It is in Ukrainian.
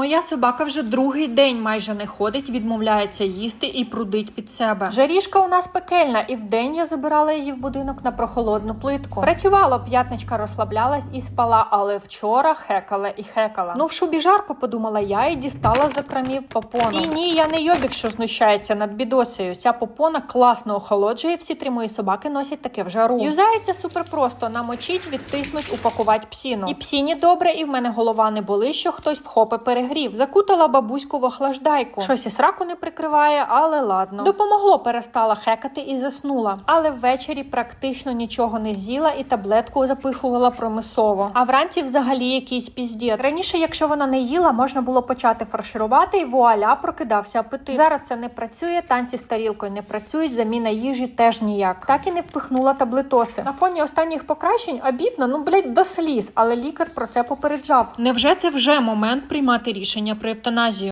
Моя собака вже другий день майже не ходить, відмовляється їсти і прудить під себе. Жарішка у нас пекельна, і вдень я забирала її в будинок на прохолодну плитку. Працювала, п'ятничка розслаблялась і спала, але вчора хекала і хекала. Ну в шубі жарко подумала я і дістала за крамів попону. І ні, я не йобік, що знущається над бідосею. Ця попона класно охолоджує. Всі три мої собаки носять таке в жару. Юзається супер просто намочить, відтиснуть, упакувати псіну. І псіні добре, і в мене голова не болить, що хтось вхопи перегрів. Закутала бабуську в охлаждайку. Щось і сраку не прикриває, але ладно. Допомогло, перестала хекати і заснула. Але ввечері практично нічого не з'їла і таблетку запихувала промисово. А вранці взагалі якийсь піздець. Раніше, якщо вона не їла, можна було почати фарширувати, і вуаля прокидався апетит. Зараз це не працює, танці з тарілкою не працюють, заміна їжі теж ніяк. Так і не впихнула таблетоси. На фоні останніх покращень обідно, ну блять, до сліз, але лікар про це попереджав. Невже це вже момент приймати рішення про евтаназію?